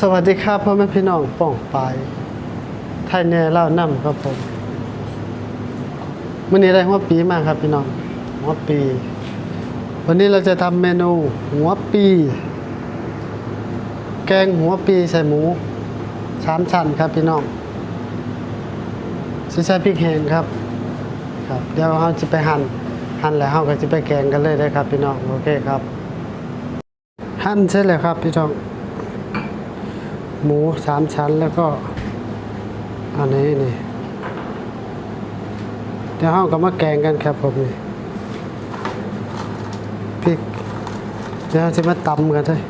สวัสดีครับพ่อแม่พี่น้องป้องปายไทยแน่เล่านํครับผมวันนี้ได้หัวปีมาครับพี่น้องหัวปี วันนี้เราจะทำเมนูหัวปี แกงหัวปีใส่หมูสามชั้นครับพี่น้องใส่พริกแห้งครับ ครับเดี๋ยวเราจะไปหั่นหั่นแล้วเราก็จะไปแกงกันเลยได้ครับพี่น้องโอเคครับ หั่นเสร็จแล้วครับพี่น้อง หมูสามชั้นแล้วก็ อันนี้นี่เดี๋ยวเราก็มาแกงกันครับผมนี่พริกเดี๋ยวจะมาตำกันเลย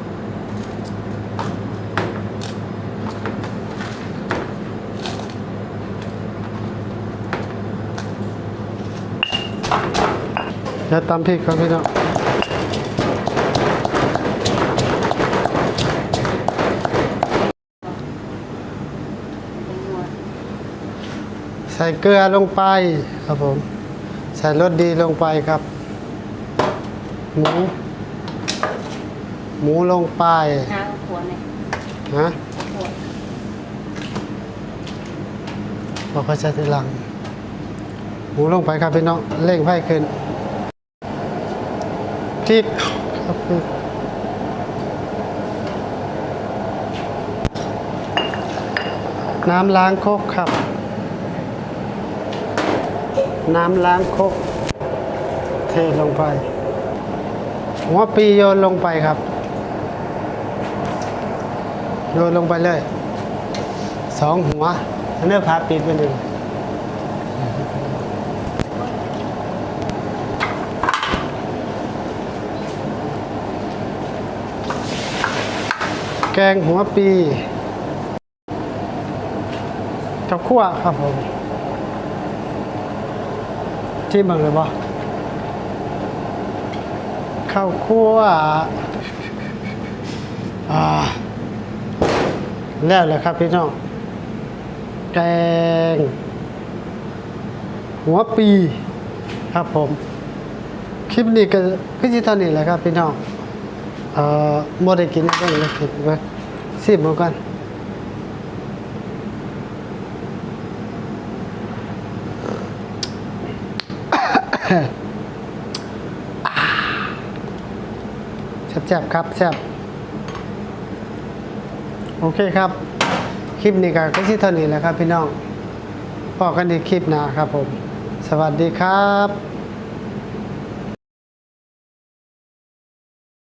เดี๋ยวตำพริกก่อนพี่น้อง ใส่เกลือลงไปครับผม ใส่รสดีลงไปครับ หมู หมูลงไปน้ำขวดเนี่ยฮะขวดบอกเขาใช้ทีหลัง หมูลงไปครับพี่น้องเร่งไฟขึ้นพริกครับพริกน้ำล้างครกครับ น้ำล้างคกเทลงไป หัวปีโยนลงไปครับ โยนลงไปเลยสองหัวอันนี้พาปิดไปหนึ่งแกงหัวปีกับขั่วครับผม ที่มืองเลยบ่ข้าวคั่วอ่าแล้วแหละครับพี่น้องแกงหัวปีครับผม คลิปนี้ก็คือสิเท่านี้แหละครับพี่น้องเอ่อบ่ได้กินเบิ่งเลยคิดไว้สิบมือกัน แซ่บๆครับแซ่บโอเคครับ คลิปนี้ก็แค่ที่เท่านี้แหละครับพี่น้องพอกันในคลิปหน้าครับผม สวัสดีครับ